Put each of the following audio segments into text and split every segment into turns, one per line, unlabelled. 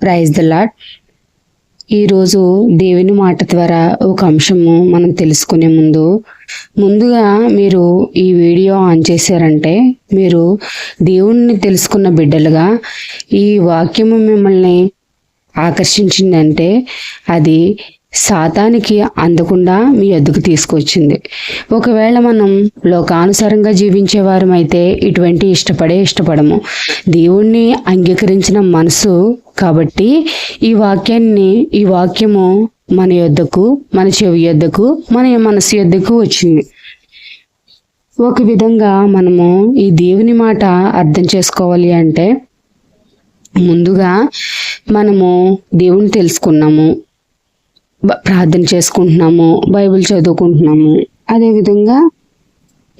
Praise the lord ఈరోజు దేవుని మాట ద్వారా ఒక అంశము మనం తెలుసుకునే ముందు ముందుగా మీరు ఈ వీడియో ఆన్ చేశారంటే మీరు దేవుణ్ణి తెలుసుకున్న బిడ్డలుగా ఈ వాక్యము మిమ్మల్ని ఆకర్షించిందంటే అది సాతానికి అందకుండా మీ ఎద్దుకు తీసుకొచ్చింది. ఒకవేళ మనం లోకానుసారంగా జీవించే వారమైతే ఇటువంటి ఇష్టపడే ఇష్టపడము. దేవుణ్ణి అంగీకరించిన మనసు కాబట్టి ఈ వాక్యాన్ని ఈ వాక్యము మన యొద్దకు మన చెవి యొద్దకు మన మనసు యొద్దకు వచ్చింది. ఒక విధంగా మనము ఈ దేవుని మాట అర్థం చేసుకోవాలి అంటే ముందుగా మనము దేవుని తెలుసుకున్నాము. ప్రార్థన చేసుకుంటున్నాము బైబిల్ చదువుకుంటున్నాము. అదేవిధంగా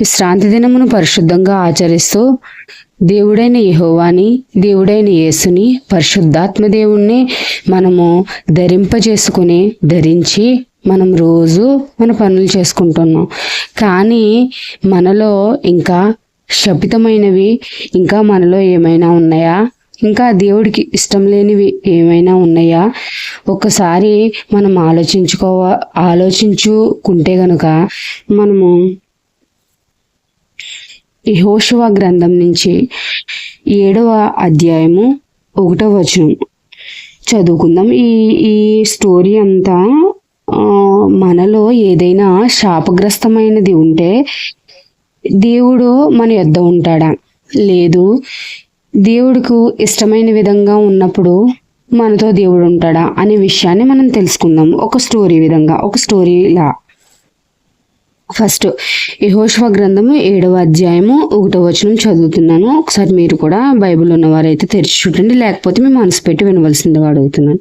విశ్రాంతి దినమును పరిశుద్ధంగా ఆచరిస్తూ దేవుడైన యహోవాని దేవుడైన యేసుని పరిశుద్ధాత్మ దేవుణ్ణి మనము ధరింపజేసుకుని ధరించి మనం రోజు మన పనులు చేసుకుంటున్నాం. కానీ మనలో ఇంకా శపితమైనవి ఇంకా మనలో ఏమైనా ఉన్నాయా? ఇంకా దేవుడికి ఇష్టం లేనివి ఏమైనా ఉన్నాయా? ఒక్కసారి మనం ఆలోచించుకోవ ఆలోచించుకుంటే గనుక మనము ఈ గ్రంథం నుంచి ఏడవ అధ్యాయము ఒకటో వచనం చదువుకుందాం. ఈ ఈ స్టోరీ అంతా మనలో ఏదైనా శాపగ్రస్తమైనది ఉంటే దేవుడు మన యొద్ద ఉంటాడా? లేదు. దేవుడికు ఇష్టమైన విధంగా ఉన్నప్పుడు మనతో దేవుడు ఉంటాడా అనే విషయాన్ని మనం తెలుసుకుందాం. ఒక స్టోరీ విధంగా ఒక స్టోరీలా. ఫస్ట్ యహోష్వ గ్రంథము ఏడవ అధ్యాయము ఒకటో వచనం చదువుతున్నాను. ఒకసారి మీరు కూడా బైబిల్ ఉన్నవారైతే తెరిచి చూడండి లేకపోతే మేము మనసు పెట్టి వినవలసిందిగా అడుగుతున్నాను.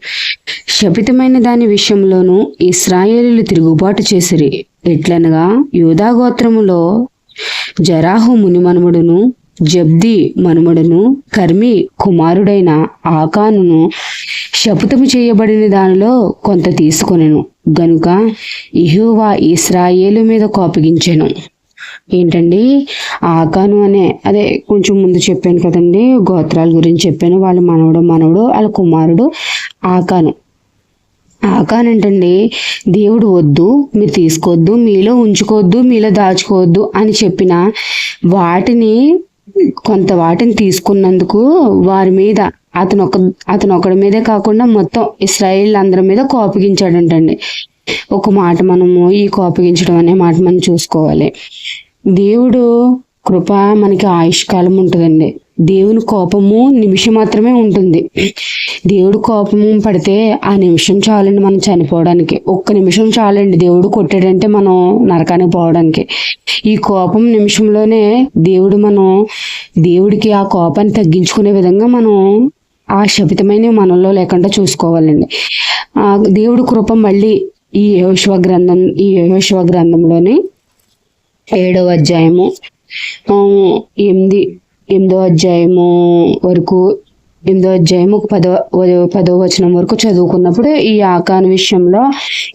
శపితమైన దాని విషయంలోనూ ఇస్రాయేలీలు తిరుగుబాటు చేసిరి. ఎట్లనగా యూదా గోత్రములో జరాహు మునిమనుముడును జబ్ది మనుమడను కర్మి కుమారుడైన ఆకానును శపథము చేయబడిన దానిలో కొంత తీసుకొనెను. గనుక ఇహువా ఇస్రాయేలు మీద కోపగించెను. ఏంటండి? ఆకాను అనే అదే కొంచెం ముందు చెప్పాను కదండి గోత్రాల గురించి చెప్పాను. వాళ్ళ మనవడు మనవడు వాళ్ళ కుమారుడు ఆకాను. ఆకానంటండి దేవుడు వద్దు మీరు తీసుకోవద్దు మీలో ఉంచుకోవద్దు మీలో దాచుకోవద్దు అని చెప్పిన వాటిని కొంత వాటిని తీసుకున్నందుకు వారి మీద అతను ఒక అతను ఒకడి మీదే కాకుండా మొత్తం ఇస్రాయిల్ అందరి మీద కోపగించాడంటండి. ఒక మాట మనము ఈ కోపగించడం అనే మాట మనం చూసుకోవాలి. దేవుడు కృప మనకి ఆయుష్కాలం ఉంటుందండి. దేవుని కోపము నిమిషం మాత్రమే ఉంటుంది. దేవుడు కోపము పడితే ఆ నిమిషం చాలండి మనం చనిపోవడానికి. ఒక్క నిమిషం చాలండి దేవుడు కొట్టాడంటే మనం నరకానికి పోవడానికి. ఈ కోపం నిమిషంలోనే దేవుడు మనం దేవుడికి ఆ కోపాన్ని తగ్గించుకునే విధంగా మనం ఆ శపితమైన మనలో లేకుండా చూసుకోవాలండి. ఆ దేవుడు కృప మళ్ళీ ఈ యోశివ గ్రంథం ఈ యోశివ గ్రంథంలోని ఏడవ అధ్యాయము ఎనిమిది ఎనిమిదో అధ్యాయము వరకు ఎనిమిదో అధ్యాయము పదో పదో వచనం వరకు చదువుకున్నప్పుడు ఈ ఆకాన్ విషయంలో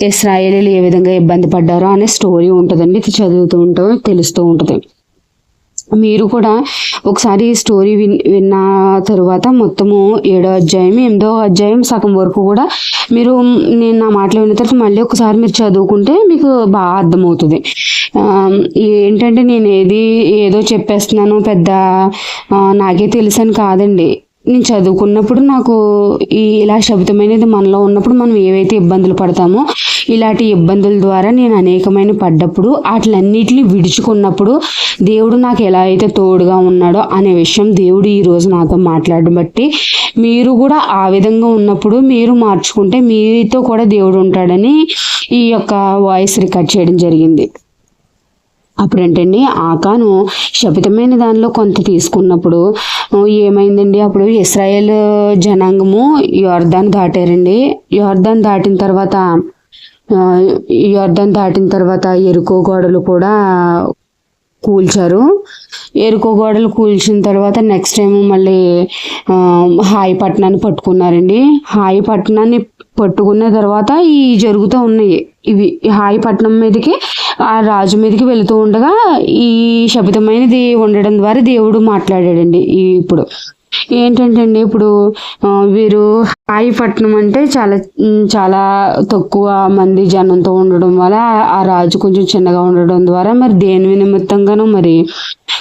ఇస్రాయేలీలు ఏ విధంగా ఇబ్బంది పడ్డారో అనే స్టోరీ ఉంటుందండి. ఇది చదువుతూ ఉంటాం తెలుస్తూ ఉంటుంది. మీరు కూడా ఒకసారి ఈ స్టోరీ విన్ విన్న తరువాత మొత్తము ఏడో అధ్యాయం ఎనిమిదో అధ్యాయం సగం వరకు కూడా మీరు నేను నా మాటలు విన్న తర్వాత మళ్ళీ ఒకసారి మీరు చదువుకుంటే మీకు బాగా అర్థమవుతుంది. ఏంటంటే నేను ఏది ఏదో చెప్పేస్తున్నాను పెద్ద నాకే తెలుసని కాదండి. నేను చదువుకున్నప్పుడు నాకు ఈ ఇలా శబ్దమైనది మనలో ఉన్నప్పుడు మనం ఏవైతే ఇబ్బందులు పడతామో ఇలాంటి ఇబ్బందుల ద్వారా నేను అనేకమైన పడ్డప్పుడు వాటిలన్నిటిని విడుచుకున్నప్పుడు దేవుడు నాకు ఎలా అయితే తోడుగా ఉన్నాడో అనే విషయం దేవుడు ఈరోజు నాతో మాట్లాడడం బట్టి మీరు కూడా ఆ విధంగా ఉన్నప్పుడు మీరు మార్చుకుంటే మీతో కూడా దేవుడు ఉంటాడని ఈ యొక్క వాయిస్ రికార్డ్ చేయడం జరిగింది. అప్పుడేంటండి ఆకాను శపితమైన దానిలో కొంత తీసుకున్నప్పుడు ఏమైందండి? అప్పుడు ఇస్రాయేల్ జనాంగము యోర్దాన్ దాటారండి. యోర్దాన్ దాటిన తర్వాత ఆ, యోర్దాన్ దాటిన తర్వాత ఎరుకో గోడలు కూడా కూల్చారు. ఎరుకో గోడలు కూల్చిన తర్వాత నెక్స్ట్ టైం మళ్ళీ హాయి పట్టణాన్ని పట్టుకున్నారండి. హాయి పట్టణాన్ని పట్టుకున్న తర్వాత ఈ జరుగుతూ ఉన్నాయి. ఇవి హాయి పట్టణం మీదకి ఆ రాజు మీదకి వెళుతూ ఉండగా ఈ శబ్దమైనది ఉండడం ద్వారా దేవుడు మాట్లాడాడండి ఇప్పుడు. ఏంటంటే అండి ఇప్పుడు వీరు హాయిపట్నం అంటే చాలా చాలా తక్కువ మంది జనంతో ఉండడం వల్ల ఆ- రాజు కొంచెం చిన్నగా ఉండడం ద్వారా మరి దేని నిమిత్తంగానో మరి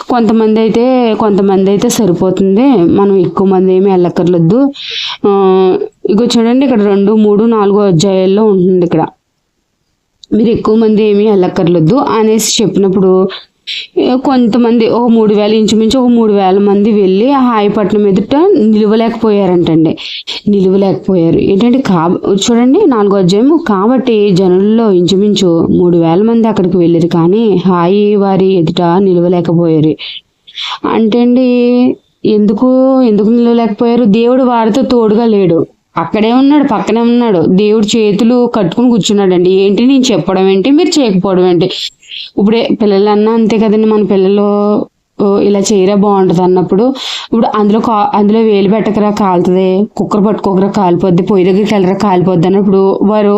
కొంతమంది అయితే కొంతమంది అయితే సరిపోతుంది. మనం ఎక్కువ మంది ఏమి వెళ్ళక్కర్లేదు. ఇక చూడండి ఇక్కడ రెండు మూడు నాలుగో అధ్యాయాల్లో ఉంటుంది ఇక్కడ. మీరు ఎక్కువ మంది ఏమీ వెళ్ళక్కర్లేదు అనేసి చెప్పినప్పుడు కొంతమంది ఒక మూడు వేల ఇంచుమించు ఒక మూడు వేల మంది వెళ్ళి హాయిపట్నం ఎదుట నిలవలేకపోయారంటండి. నిలవలేకపోయారు. ఏంటంటే కా చూడండి నాలుగో అధ్యాయము కాబట్టి జనుల్లో ఇంచుమించు మూడు వేల మంది అక్కడికి వెళ్ళారు కానీ హాయి వారి ఎదుట నిలవలేకపోయారు. అంటే అండి ఎందుకు ఎందుకు నిలవలేకపోయారు? దేవుడు వారితో తోడుగా లేడు. అక్కడే ఉన్నాడు పక్కనే ఉన్నాడు. దేవుడు చేతులు కట్టుకుని కూర్చున్నాడండి. ఏంటి నేను చెప్పడం ఏంటి మీరు చేయకపోవడం ఏంటి? ఇప్పుడే పిల్లలన్నా అంతే కదండి మన పిల్లలు ఇలా చేయరా బాగుంటుంది అన్నప్పుడు. ఇప్పుడు అందులో కా అందులో వేలు పెట్టకరా కాలుతుంది కుక్కర్ పట్టుకోకరా కాలిపోద్ది పొయ్యి దగ్గరికి వెళ్ళరా కాలిపోద్ది అన్నప్పుడు వారు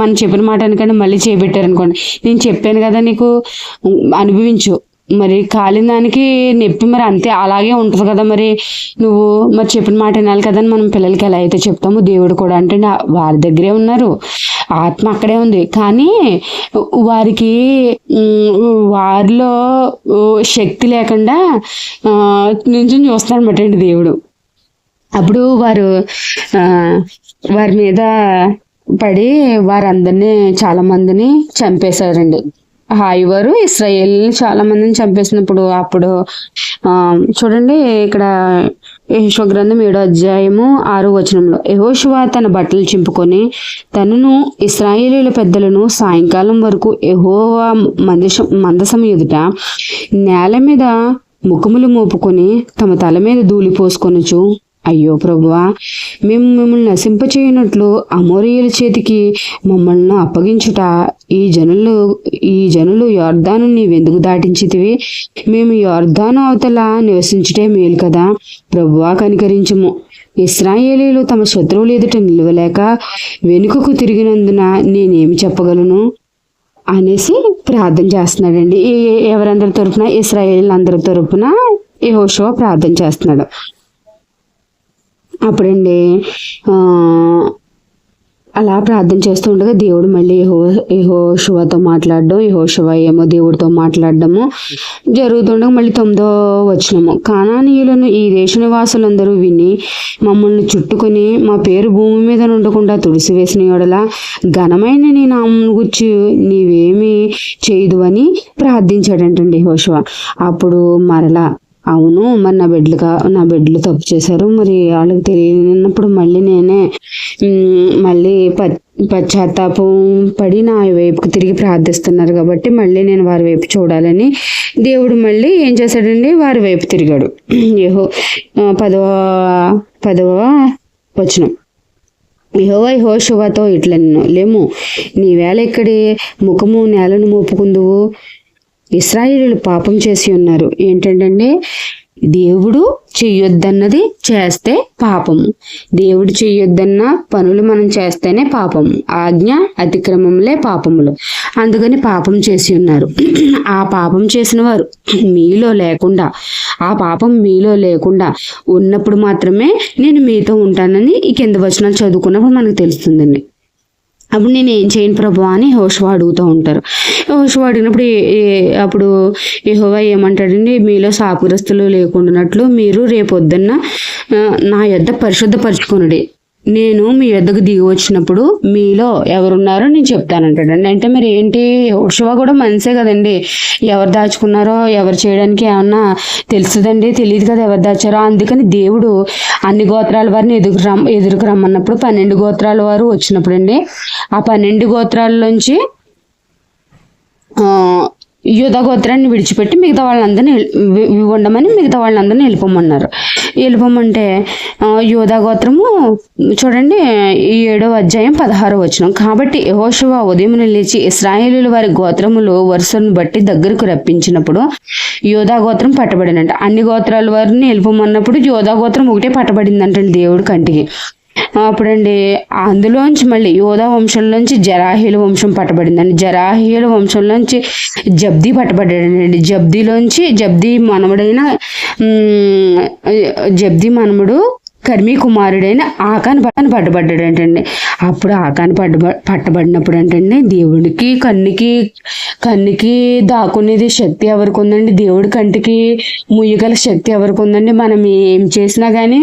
మనం చెప్పిన మాట అనుకోండి మళ్ళీ చేపెట్టారు అనుకోండి నేను చెప్పాను కదా నీకు అనుభవించు. మరి కాలిన దానికి నొప్పి మరి అంతే అలాగే ఉంటుంది కదా మరి. నువ్వు మరి చెప్పిన మాట వినాలి కదా మనం పిల్లలకి ఎలా అయితే చెప్తామో దేవుడు కూడా అంటే వారి దగ్గరే ఉన్నారు. ఆత్మ అక్కడే ఉంది. కానీ వారికి వారిలో శక్తి లేకుండా నుంచి చూస్తాడు అండి దేవుడు. అప్పుడు వారు వారి మీద పడి వారందరినీ చాలా మందిని చంపేశారండి. హాయ్ వారు ఇస్రాయేల్ చాలా మందిని చంపేసినప్పుడు అప్పుడు చూడండి ఇక్కడ యెహోషువ గ్రంథం ఏడో అధ్యాయము ఆరో వచనంలో. యహోశివ తన బట్టలు చింపుకొని తనను ఇస్రాయేలీల పెద్దలను సాయంకాలం వరకు యహోవా మందసం మందసం ఎదుట నేల మీద ముఖములు మోపుకొని తమ తల మీద ధూళి పోసుకొనుచు అయ్యో ప్రభువా మేము మిమ్మల్ని నశింపచేయనట్లు అమోరియుల చేతికి మమ్మల్ని అప్పగించుట ఈ జనులు ఈ జనులు యోర్ధాను నీవెందుకు దాటించితివి? మేము యోర్ధాను అవతల నివసించుటే మేలు కదా ప్రభువా కనికరించము. ఇస్రాయేలీలు తమ శత్రువులు ఎదుట నిలవలేక వెనుకకు తిరిగినందున నేనేమి చెప్పగలను? అనేసి ప్రార్థన చేస్తున్నాడండి. ఈ- ఎవరందరి తరపున? ఇస్రాయేల్ అందరి తరపున యెహోషువ ప్రార్థన చేస్తున్నాడు. అప్పుడండి అలా ప్రార్థన చేస్తూ ఉండగా దేవుడు మళ్ళీ యహో శివతో మాట్లాడడం యహోశువ ఏమో దేవుడితో మాట్లాడడము జరుగుతుండగా మళ్ళీ తొమ్మిదో వచ్చినము కానానీయులను ఈ దేశ నివాసులందరూ విని మమ్మల్ని చుట్టుకొని మా పేరు భూమి మీద ఉండకుండా తుడిసివేసిన యెడల ఘనమైన నీ నామం గుర్చి నీవేమి చేయదు అని ప్రార్థించాడంటండి యెహోషువ. అప్పుడు మరలా అవును మరి నా బిడ్డలుగా నా బిడ్డలు తప్పు చేశారు. మరి వాళ్ళకి తెలియనప్పుడు మళ్ళీ నేనే మళ్ళీ పశ్చాత్తాపం పడి నా వైపుకి తిరిగి ప్రార్థిస్తున్నారు కాబట్టి మళ్ళీ నేను వారి వైపు చూడాలని దేవుడు మళ్ళీ ఏం చేశాడండి? వారి వైపు తిరిగాడు. ఏహో పదవ పదవ వచనం. యెహోవా యెహోషువతో ఇట్లనెను. లేము నీవేళ ఇక్కడి ముఖము నేలను మోపుకుందువు? ఇస్రాయిలు పాపం చేసి ఉన్నారు. ఏంటంటే దేవుడు చెయ్యొద్దన్నది చేస్తే పాపము దేవుడు చెయ్యొద్దన్న పనులు మనం చేస్తేనే పాపము ఆజ్ఞ అతిక్రమంలే పాపములు. అందుకని పాపం చేసి ఉన్నారు. ఆ పాపం చేసిన వారు మీలో లేకుండా ఆ పాపం మీలో లేకుండా ఉన్నప్పుడు మాత్రమే నేను మీతో ఉంటానని ఈ కింద వచనాలు చదువుకున్నప్పుడు మనకు తెలుస్తుందండి. అప్పుడు నేను ఏం చేయను ప్రభు అని హోషవా అడుగుతూ ఉంటారు. హోషవా అడిగినప్పుడు ఏ- అప్పుడు యహోవా ఏమంటాడండి మీలో శాపగ్రస్తులు లేకుండానట్లు మీరు రేపొద్దున్న నా యొద్ద పరిశుద్ధపరచుకొనుడి. నేను మీ యొద్దకు దిగి వచ్చినప్పుడు మీలో ఎవరున్నారో నేను చెప్తానంటాడండి అంటే మరి ఏంటి? హోషవా కూడా మనసే కదండి. ఎవరు దాచుకున్నారో ఎవరు చేయడానికి ఏమన్నా తెలుస్తుందండి తెలియదు కదా ఎవరు దాచారో. అందుకని దేవుడు అన్ని గోత్రాల వారిని ఎదురు రమ్ ఎదురుకు రమ్మన్నప్పుడు పన్నెండు గోత్రాల వారు వచ్చినప్పుడు అండి ఆ పన్నెండు గోత్రాల్లోంచి యుధ గోత్రాన్ని విడిచిపెట్టి మిగతా వాళ్ళందరినీ ఉండమని మిగతా వాళ్ళందరినీ వెళ్ళిపోమన్నారు వెళ్ళిపోమంటే అంటే యోధా గోత్రము చూడండి ఈ ఏడవ అధ్యాయం పదహారో వచనం. కాబట్టి యెహోషువ ఉదయం లేచి ఇస్రాయేలీల వారి గోత్రములు వరుసను బట్టి దగ్గరకు రప్పించినప్పుడు యోధా గోత్రం పట్టబడినంట అన్ని గోత్రాల వారిని వెళ్ళిపోమన్నప్పుడు యోధా గోత్రం ఒకటే పట్టబడిందంట దేవుడి కంటికి. అప్పుడండి అందులోంచి మళ్ళీ యోధా వంశంలోంచి జరాహీల వంశం పట్టబడిందండి. జరాహీల వంశంలోంచి జబ్దీ పట్టబడ్డాడండి. జబ్దీలోంచి జబ్దీ మనముడైన జబ్దీ మనముడు కర్మీ కుమారుడైన ఆకాను పట్టని పట్టబడ్డాడు అంటండి అప్పుడు ఆకాను పట్ట పట్టబడినప్పుడు అంటండి దేవుడికి కన్నుకి కన్నుకి దాక్కునేది శక్తి ఎవరికి ఉందండి దేవుడి కంటికి ముయ్యగల శక్తి ఎవరికి ఉందండి మనం ఏం చేసినా కానీ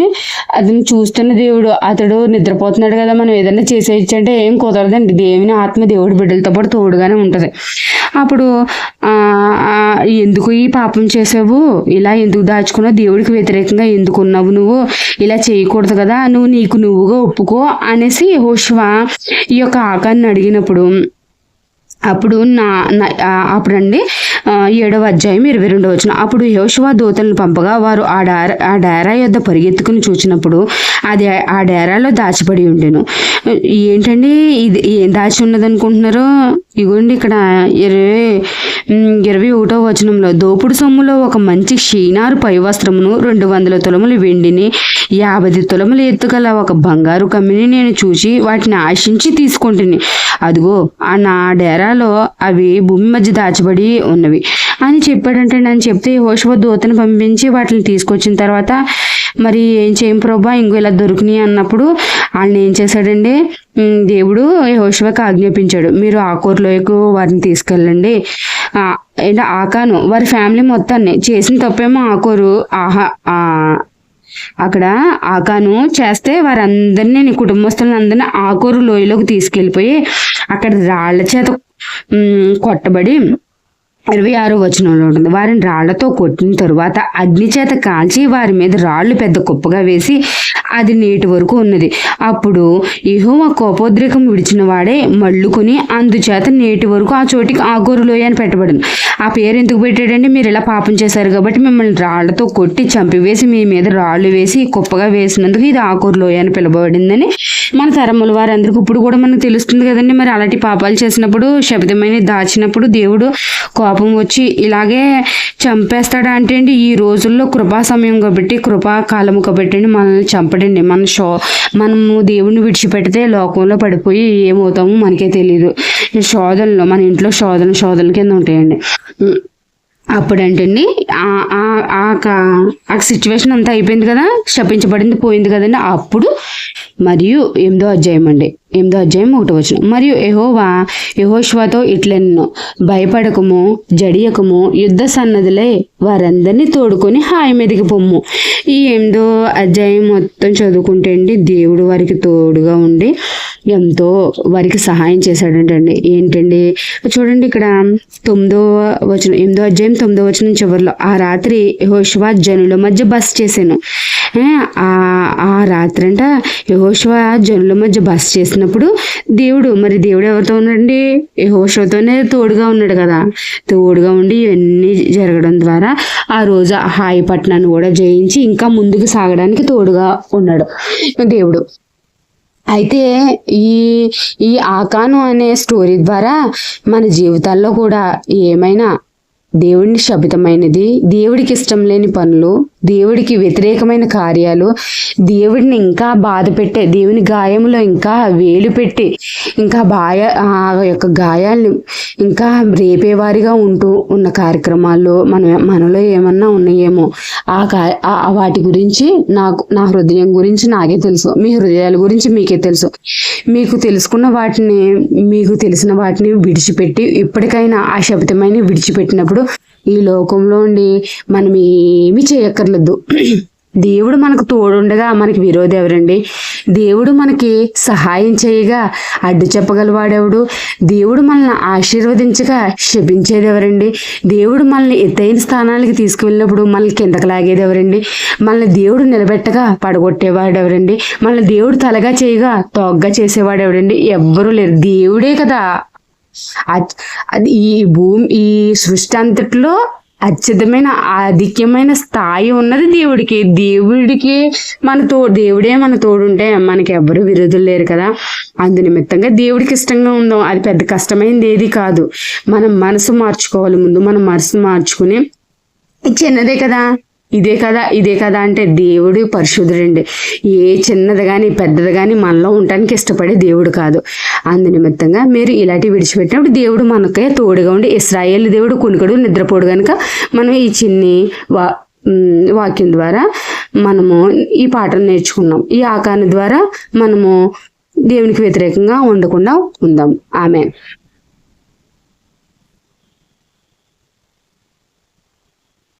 అతను చూస్తున్న దేవుడు అతడు నిద్రపోతున్నాడు కదా మనం ఏదైనా చేసేయచ్చంటే ఏం కుదరదండి. దేవుని ఆత్మ దేవుడి బిడ్డలతో పాటు తోడుగానే ఉంటుంది. అప్పుడు ఎందుకు ఈ పాపం చేసావు? ఇలా ఎందుకు దాచుకున్నావు? దేవుడికి వ్యతిరేకంగా ఎందుకు ఉన్నావు నువ్వు? ఇలా చేయకూడదు కదా. నువ్వు నీకు నువ్వుగా ఒప్పుకో అనేసి హోష్వా ఈ యొక్క ఆకాన్ని అడిగినప్పుడు అప్పుడు నా అప్పుడండి ఏడవ అధ్యాయం ఇరవై రెండవ వచ్చిన అప్పుడు యోశువా దూతలను పంపగా వారు ఆ డేరా ఆ డేరా యొద్ద పరిగెత్తుకుని చూచినప్పుడు అది ఆ డేరాలో దాచిపడి ఉండెను. ఏంటండి ఇది ఏం దాచి ఉన్నది అనుకుంటున్నారు ఇగోండి ఇక్కడ ఇరవై ఇరవై ఒకటో వచనంలో దోపుడు సొమ్ములో ఒక మంచి షీనారు పై వస్త్రమును రెండు వందల తులములు వెండిని యాభై తులములు ఎత్తుగల ఒక బంగారు కమ్మిని నేను చూసి వాటిని ఆశించి తీసుకుంటుని. అదిగో ఆ నా డేరాలో అవి భూమి మధ్య దాచబడి ఉన్నవి. అని చెప్పాడంటే నేను చెప్తే హోషవ దూతను పంపించి వాటిని తీసుకొచ్చిన తర్వాత మరి ఏం చేయం ప్రభా? ఇంకో ఇలా దొరికినాయి అన్నప్పుడు వాళ్ళని ఏం చేశాడండి దేవుడు హోషవకి ఆజ్ఞాపించాడు. మీరు ఆకూరలోకి వారిని తీసుకెళ్ళండి. ఏంటంటే ఆకాను. వారి ఫ్యామిలీ మొత్తాన్ని. చేసిన తప్పేమో ఆకూరు ఆహా అక్కడ ఆకాను చేస్తే వారందరినీ నీ కుటుంబస్తులందరినీ ఆకూరు లోయలోకి తీసుకెళ్ళిపోయి అక్కడ రాళ్ళ చేత కొట్టబడి ఇరవై ఆరు వచనంలో ఉంటుంది. వారిని రాళ్ళతో కొట్టిన తరువాత అగ్ని చేత కాల్చి వారి మీద రాళ్ళు పెద్ద కుప్పగా వేసి అది నేటి వరకు ఉన్నది. అప్పుడు యెహోవా కోపోద్రేకం విడిచిన వాడే మళ్ళుకొని అందుచేత నేటి వరకు ఆ చోటికి ఆగోరులోయ అని పెట్టబడింది. ఆ పేరు ఎందుకు పెట్టాడంటే మీరు ఇలా పాపం చేశారు కాబట్టి మిమ్మల్ని రాళ్ళతో కొట్టి చంపివేసి మీ మీద రాళ్ళు వేసి కుప్పగా వేసినందుకు ఇది ఆకూరులోయ అని పిలువబడిందని మన తరముల వారందరికీ ఇప్పుడు కూడా మనకు తెలుస్తుంది కదండి. మరి అలాంటి పాపాలు చేసినప్పుడు శబ్దమైన దాచినప్పుడు దేవుడు కోప వచ్చి ఇలాగే చంపేస్తాడా అంటే అండి ఈ రోజుల్లో కృపా సమయం కాబట్టి కృపా కాలం కాబట్టి మనల్ని చంపడండి. మన షో మనము దేవుణ్ణి విడిచిపెడితే లోకంలో పడిపోయి ఏమవుతామో మనకే తెలియదు ఈ శోధనలు మన ఇంట్లో శోధన శోధనల కింద ఉంటాయండి. అప్పుడంటండి ఆ- ఆ- ఆ ఆ సిచ్యువేషన్ అంతా అయిపోయింది కదా శపించబడింది పోయింది కదండి. అప్పుడు మరియు ఎనిమిదో అధ్యాయం అండి. ఎనిమిదో అధ్యాయం ఒకటి వచ్చిన మరియు యెహోవా యహోష్వాతో ఇట్లెన్ను భయపడకము జడియకము యుద్ధ సన్నదులే వారందరినీ తోడుకొని హాయి మీదకి పొమ్ము. ఈ ఎనిమిదో అధ్యాయం మొత్తం చదువుకుంటే అండి దేవుడు వారికి తోడుగా ఉండి ఎంతో వారికి సహాయం చేశాడంటండి. ఏంటండి? చూడండి ఇక్కడ తొమ్మిదో వచనం ఎనిమిదో అధ్యాయం తొమ్మిదో వచనం చివరిలో ఆ రాత్రి యహోష్వా జనుల మధ్య బస్ చేశాను ఆ రాత్రి అంట యహోష్వా జనుల మధ్య బస్ చేసినప్పుడు దేవుడు మరి దేవుడు ఎవరితో ఉన్నాడండి? యహోషతోనే తోడుగా ఉన్నాడు కదా. తోడుగా ఉండి ఇవన్నీ జరగడం ద్వారా ఆ రోజు హాయి పట్టణాన్ని కూడా జయించి ఇంకా ముందుకు సాగడానికి తోడుగా ఉన్నాడు దేవుడు. అయితే ఈ ఈ ఆకాను అనే స్టోరీ ద్వారా మన జీవితాల్లో కూడా ఏమైనా దేవుడిని శబితమైనది దేవుడికి ఇష్టం లేని పనులు దేవుడికి వ్యతిరేకమైన కార్యాలు దేవుడిని ఇంకా బాధ పెట్టే దేవుని గాయంలో ఇంకా వేలు పెట్టి ఇంకా బాయ ఆ యొక్క గాయాల్ని ఇంకా రేపేవారిగా ఉంటూ ఉన్న కార్యక్రమాల్లో మన మనలో ఏమన్నా ఉన్నాయేమో ఆ కా వాటి గురించి నాకు నా హృదయం గురించి నాకే తెలుసు. మీ హృదయాల గురించి మీకే తెలుసు. మీకు తెలుసుకున్న వాటిని మీకు తెలిసిన వాటిని విడిచిపెట్టి ఇప్పటికైనా ఆ శబ్దమైన విడిచిపెట్టినప్పుడు ఈ లోకంలో ఉండి మనం ఏమి చేయక్కర్లేదు. దేవుడు మనకు తోడుండగా మనకి విరోధి ఎవరండి? దేవుడు మనకి సహాయం చేయగా అడ్డు చెప్పగలవాడెవడు? దేవుడు మనల్ని ఆశీర్వదించగా శపించేది ఎవరండి? దేవుడు మనల్ని ఎత్తైన స్థానాలకి తీసుకువెళ్ళినప్పుడు మనల్ని కిందకు లాగేది ఎవరండి? మనల్ని దేవుడు నిలబెట్టగా పడగొట్టేవాడు ఎవరండి మనల్ని దేవుడు తలగా చేయగా తోగ్గా చేసేవాడు ఎవరండి ఎవ్వరూ లేరు. దేవుడే కదా అది ఈ భూమి ఈ సృష్టి అంతట్లో అత్యుతమైన ఆధిక్యమైన స్థాయి ఉన్నది దేవుడికి. దేవుడికి మన తో దేవుడే మన తోడుంటే మనకి ఎవ్వరు విరోధులు లేరు కదా. అందు నిమిత్తంగా దేవుడికి ఇష్టంగా ఉందాం. అది పెద్ద కష్టమైనది ఏది కాదు. మనం మనసు మార్చుకోవాలి ముందు. మనం మనసు మార్చుకుని చిన్నదే కదా. ఇదే కదా ఇదే కదా అంటే దేవుడు పరిశుద్ధుడండి. ఏ చిన్నది కానీ పెద్దది కానీ మనలో ఉండటానికి ఇష్టపడే దేవుడు కాదు. అందు నిమిత్తంగా మీరు ఇలాంటివి విడిచిపెట్టినప్పుడు దేవుడు మనకే తోడుగా ఉండి ఇస్రాయేల్ దేవుడు కొనుకడు నిద్రపోడు కనుక మనం ఈ చిన్ని వా వాక్యం ద్వారా మనము ఈ పాటను నేర్చుకున్నాం. ఈ ఆకారం ద్వారా మనము దేవునికి వ్యతిరేకంగా ఉండకుండా ఉందాం. ఆమె